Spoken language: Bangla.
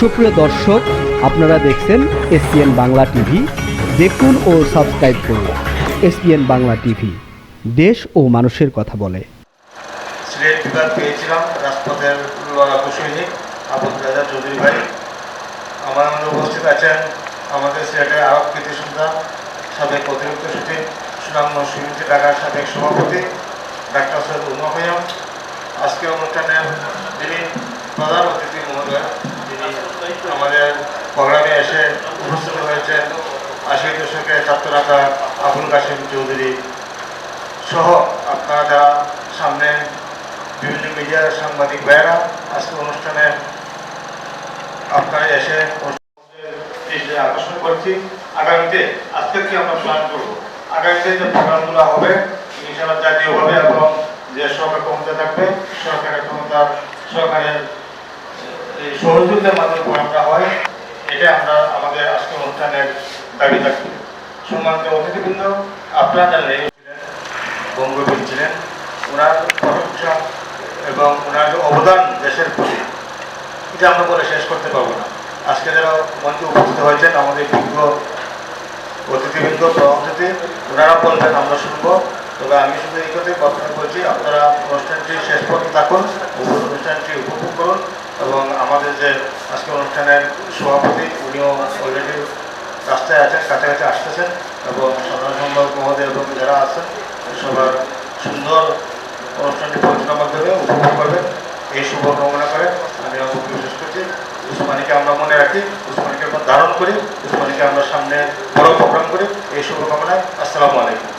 সুপ্রিয় দর্শক, আপনারা দেখছেন এসপিএন বাংলা টিভি। দেখুন ও সাবস্ক্রাইব করুন এসপিএন বাংলা টিভি। দেশ ও মানুষের কথা বলে। সিলেট বিভাগ পেয়েছিলাম, রাজপথের লড়াকু সৈনিক আবুল রাজা চৌধুরী ভাই আমার মধ্যে উপস্থিত আছেন আমাদের সিলেটের আরব কৃতি সন্তান সাবেক অতিরিক্ত সচিব, সুনাম সমিতি ঢাকার সাবেক সভাপতি, ডাক্তার সৈয়দ উমা ভৈয়াম। আজকের অনুষ্ঠানের যিনি প্রধান অতিথি মহোদয় যিনি আমাদের প্রোগ্রামে এসে উপস্থিত হয়েছেন আশি দশকে ছাত্র রাখা আবুল কাশিম চৌধুরী সহ আপনারা যারা সামনে বিভিন্ন মিডিয়ার সাংবাদিক ভাইয়েরা আজকে অনুষ্ঠানে আপনারা এসে আকর্ষণ করছি। আগামীতে আজকে কি আমরা প্ল্যান করব? আগামীতে যে প্রোগ্রামগুলো হবে, ইনশাআল্লাহ জাতীয়ভাবে এবং যে সরকার ক্ষমতা থাকবে, সরকারের ক্ষমতার সরকারের সহযোগিতার মাধ্যমে প্রোগ্রামটা হয়। এটা আমরা আমাদের আজকে অনুষ্ঠানের দাবি থাকবে। সম্মানিত অতিথিবৃন্দ আপনারা এই বঙ্গবীর ছিলেন। ওনার প্রশংসা এবং ওনার অবদান দেশের প্রতি। এটা আমরা বলে শেষ করতে পারব না। আজকে যারা মঞ্চে উপস্থিত হয়েছেন, আমাদের বিজ্ঞ অতিথিবৃন্দ অতিথি, ওনারা বলবেন, আমরা শুনব। তবে আমি শুধু এই কথাই করছি। আপনারা অনুষ্ঠানটি শেষ পর্যন্ত থাকুন উপর অনুষ্ঠানটি উপভোগ করুন এবং আমাদের যে আজকে অনুষ্ঠানের সভাপতি, উনিও অলরেডি রাস্তায় আছেন, কাছাকাছি আসতেছেন এবং সাধারণ সম্পাদক মহোদয় এবং যারা আছেন সবার সুন্দর অনুষ্ঠানটি পরিচালনার মাধ্যমে উপভোগ করবেন। এই শুভকামনা করে আমি আমার বক্তব্য শেষ করছি। উসমানীকে আমরা মনে রাখি, উসমানীকে আমরা ধারণ করি, উসমানীকে আমরা সামনে বড় প্রোগ্রাম করি। এই শুভকামনায় আসসালামু আলাইকুম।